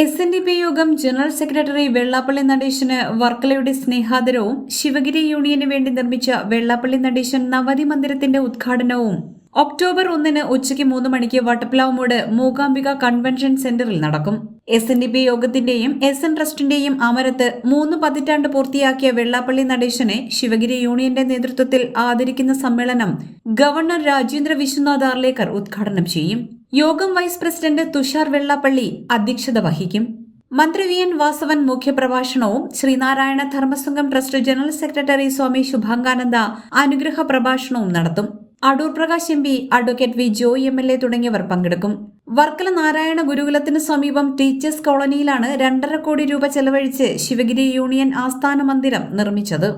S N D P യോഗം general secretary Vellappally Natesan വർക്കലയുടെ സ്നേഹാദരവും ശിവഗിരി യൂണിയന് വേണ്ടി നിർമ്മിച്ച വെള്ളാപ്പള്ളി നടേശൻ നവതി മന്ദിരത്തിന്റെ ഉദ്ഘാടനവും. ഒക്ടോബർ ഒന്നിന് ഉച്ചയ്ക്ക് മൂന്ന് മണിക്ക് വട്ടപ്ലാവുമൂട് മൂകാംബിക കൺവെൻഷൻ സെന്ററിൽ നടക്കും. എസ് എൻ ഡി പി യോഗത്തിന്റെയും എസ് എൻ ട്രസ്റ്റിന്റെയും അമരത്ത് മൂന്ന് പതിറ്റാണ്ട് പൂർത്തിയാക്കിയ വെള്ളാപ്പള്ളി നടേശനെ ശിവഗിരി യൂണിയന്റെ നേതൃത്വത്തിൽ ആദരിക്കുന്ന സമ്മേളനം ഗവർണർ രാജേന്ദ്ര വിശ്വനാഥ് ആർലേക്കർ ഉദ്ഘാടനം ചെയ്യും. യോഗം വൈസ് പ്രസിഡന്റ് തുഷാർ വെള്ളാപ്പള്ളി അധ്യക്ഷത വഹിക്കും. മന്ത്രി V N Vasavan മുഖ്യപ്രഭാഷണവും Sreenarayana Dharmasangham trust general secretary Swami Subhangananda അനുഗ്രഹ പ്രഭാഷണവും നടത്തും. Adoor Prakash M P advocate V Joy M L A തുടങ്ങിയവർ പങ്കെടുക്കും. വർക്കല നാരായണ ഗുരുകുലത്തിന് സമീപം ടീച്ചേഴ്സ് കോളനിയിലാണ് രണ്ടര കോടി രൂപ ചെലവഴിച്ച് ശിവഗിരി യൂണിയൻ ആസ്ഥാന മന്ദിരം നിർമ്മിച്ചത്.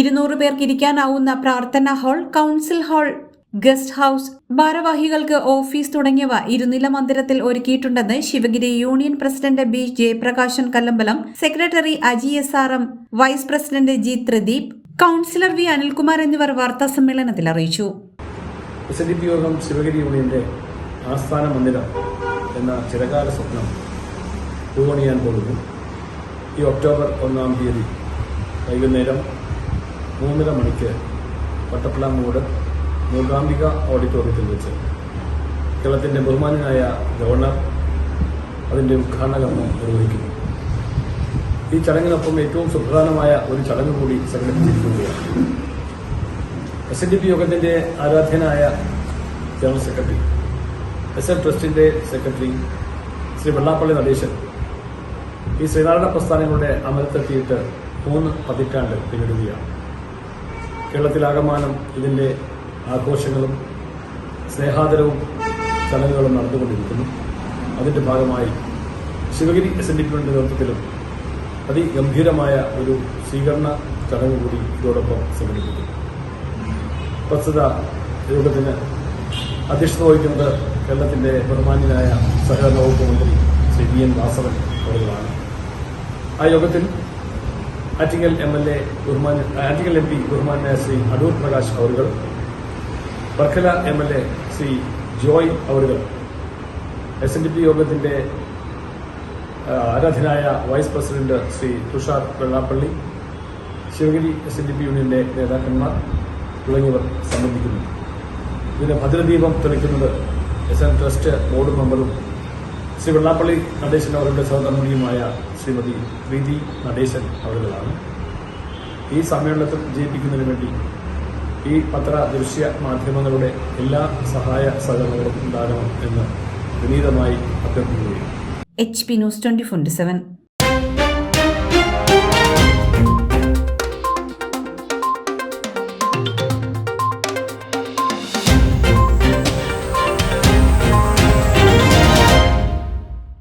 ഇരുന്നൂറ് പേർക്ക് ഇരിക്കാനാവുന്ന പ്രാർത്ഥനാ hall council hall guest house ഭാരവാഹികൾക്ക് office തുടങ്ങിയവ ഇരുനില മന്ദിരത്തിൽ ഒരുക്കിയിട്ടുണ്ടെന്ന് Sivagiri union president B Jayaprakashan Kallambalam secretary Aji S R M vice president G Thrideep councillor V Anilkumar എന്നിവർ വാർത്താ സമ്മേളനത്തിൽ അറിയിച്ചു. യോഗം ശിവഗിരി യൂണിയന്റെ ആസ്ഥാന മന്ദിരം എന്ന ചിരകാല സ്വപ്നം പൂവണിയാൻ പോകുന്നു. ഈ ഒക്ടോബർ ഒന്നാം തീയതി വൈകുന്നേരം മൂന്നര മണിക്ക് വട്ടപ്പളാമൂട് മൂകാംബിക ഓഡിറ്റോറിയത്തിൽ വെച്ച് കേരളത്തിന്റെ ബഹുമാനായ ഗവർണർ അതിന്റെ ഉദ്ഘാടന കർമ്മം നിർവഹിക്കുന്നു. ഈ ചടങ്ങിനൊപ്പം ഏറ്റവും സുപ്രധാനമായ ഒരു ചടങ്ങ് കൂടി സംഘടിപ്പിച്ചിരിക്കുകയാണ്. എസ് എൻ ഡി പി യോഗത്തിന്റെ ആരാധ്യനായ ജനറൽ സെക്രട്ടറി എസ് എൻ ട്രസ്റ്റിന്റെ സെക്രട്ടറി ശ്രീ വെള്ളാപ്പള്ളി നടേശൻ ഈ ശ്രീനാരായണ പ്രസ്ഥാനങ്ങളുടെ അമരത്തെത്തിയിട്ട് മൂന്ന് പതിറ്റാണ്ട് പിന്നിടുകയാണ്. കേരളത്തിലാകമാനം ഇതിന്റെ ആഘോഷങ്ങളും സ്നേഹാദരവും ചടങ്ങുകളും നടന്നുകൊണ്ടിരിക്കുന്നു. അതിന്റെ ഭാഗമായി ശിവഗിരി എസ് എൻ ഡി പിയുടെ നേതൃത്വത്തിലും അതിഗംഭീരമായ ഒരു സ്വീകരണ ചടങ്ങ് കൂടി ഇതോടൊപ്പം സംഘടിപ്പിക്കും പ്രസ്തുത യോഗത്തിന് അധ്യക്ഷത വഹിക്കുന്നത് കേരളത്തിന്റെ ബഹുമാന്യനായ സഹകരണ വകുപ്പ് മന്ത്രി ശ്രീ വി എൻ വാസവൻ അവരുകളാണ്. ആ യോഗത്തിൽ ആറ്റിങ്ങൽ എം എൽ എ ബഹുമാന്യ ആറ്റിങ്ങൽ എം പി ബഹുമാന്യനായ ശ്രീ അടൂർ പ്രകാശ് അവറുകൾ Varkala M L A Sri Joy അവറുകൾ എസ് എൻ ഡി പി യോഗത്തിന്റെ ആരാധനായ vice president Sri Thushar Vellappally Sivagiri S N D P യൂണിയന്റെ നേതാക്കന്മാർ തുടങ്ങിയവർ സംബന്ധിക്കുന്നു. ഇതിന് ഭദ്രദീപം തെളിക്കുന്നത് എസ് എൻ ട്രസ്റ്റ് ബോർഡ് മെമ്പറും ശ്രീ വെള്ളാപ്പള്ളി നടേശൻ അവരുടെ സഹധർമ്മിണിയുമായ ശ്രീമതി പ്രീതി നടേശൻ അവരുകളാണ്. ഈ സമ്മേളനത്തിൽ വിജയിപ്പിക്കുന്നതിന് വേണ്ടി ഈ പത്ര ദൃശ്യ മാധ്യമങ്ങളുടെ എല്ലാ സഹായ സഹകരണങ്ങളും ഉണ്ടാകണം എന്ന് വിനീതമായി അഭ്യർത്ഥിക്കുകയും H P news twenty four seven